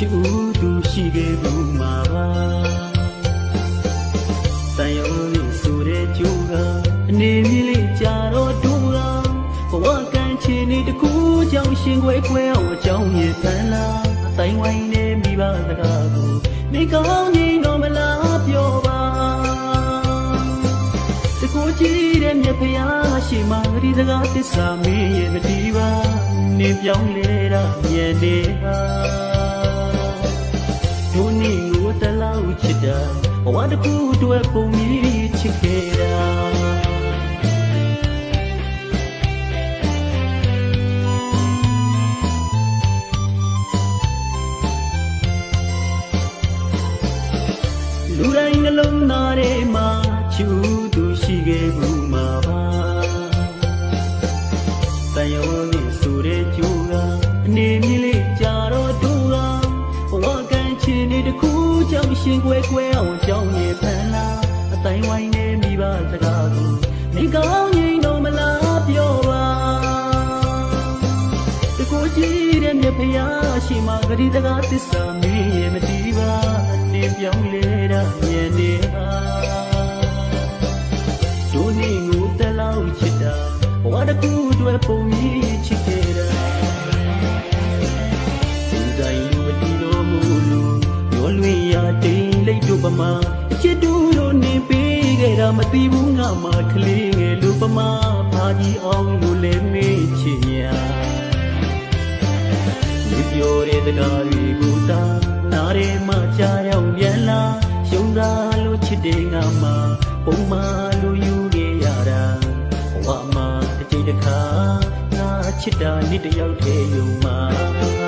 ချစ်ဦးသူရှိခဲ့ဘူးမှာပါတန်ရုံးလေးဆိုတဲ့ကြိုးကအနေမြင့်လေးကြာတော့တူကဘဝကံချင်နေတကူကြောင့်ရှင်ခွဲခွဲအောင်အကြောင်းရဖန်လာအတိုင်းဝိုင်းနေမိဘစကားကိုနေကောင်းရင်တော့မလားပြောပါတကိုကြည့်တဲ့မြတ်ဖျားရှိမှဂရီစကားသစ္စာမင်းရဲ့မတီးပါနေပြောင်းလဲတာမြင်နေပါ စ်တာဘဝတစ်ခုအတွက်ပုံကြီးချစ်ခဲ့တာလူတိုင်းနှလုံးသားထဲမှာချူသူရှိခဲ့ဘူးမှာပါတန်ရုံးလေးဆိုတဲ့ကြိုးကအနေမြ င့်ရှင်ခွဲခွဲအောင်ကြောင်းနေဖန်လာအတိုင်းဝိုင်းနေမိဘစကားကိုနေကောင်းရင်တော့မလားပြောပါတကိုကြည့်တဲ့မြတ်ဖျားရှိမှဂရီတကားသစ္စာမင်းရဲ့မတီးပါနေပြောင်းလဲတာမြင်နေဟာဒုနေကိုတလောက်ချစ်တာဘဝတစ်ခုအတွက်ပုံကြီးချစ် မာချစ်တူတို့နေပေးခဲ့တာမသိဘူးငါမှကလေးငယ်လူပမာဖာကြီးအောင်လူလဲမေးချင်ညာလူပြောတဲ့တကားတွေကိုသာနားထဲမှာကြားရောက်ပြန်လာရှုံးသားလို့ချစ်တဲ့ငါမှာပုံမှန်လူယူခဲ့ရတာဘဝမှာတစ်ချိန်တစ်ခါငါချစ်တာနေ့တစ်ယောက်တည်းယုံမှာ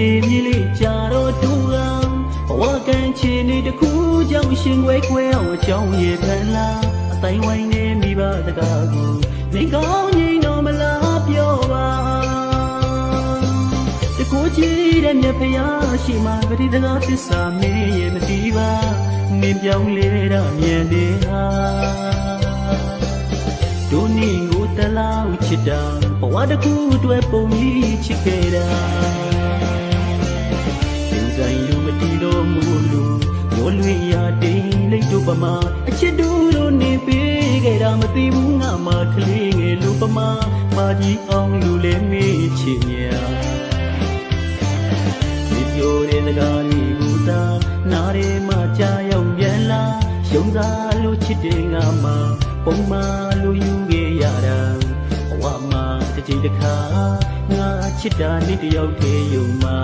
နေမြင့်လေးကြာတော့တူကဘဝကံချင်နေတခုကြောင့်ရှင်ခွဲခွဲအောင်အကြောင်းရဖန်လာအတိုင်းဝိုင်းနေမိဘတကားကိုနေကောင်းရင်တော့မလားပြောပါတကိုကြည့်တဲ့မြတ်ဖျားရှိမှပရိသနာသစ္စာမင်းရဲ့မတီးပါမင်းပြောင်းလဲတာမြင်နေဟာဒုနီကိုတလောက်ချစ်တာဘဝတစ်ခုအတွက်ပုံကြီးချစ်ခဲ့ အချစ်တူတို့နေပေးခဲ့တာမသိဘူးငါမှကလေးငယ်လူပမာမာကြီးအောင်လူလဲမေးချင်ညာဒီပြောတဲ့စကားတွေကိုသာနားထဲမှာကြားရောက်ပြန်လာရှုံးစားလို့ချစ်တဲ့ငါမှာပုံမှန်လို့ယူခဲ့ရတာဘဝမှာတစ်ချိန်တစ်ခါငါချစ်တာနေ့တစ်ယောက်တည်းယုံမှာ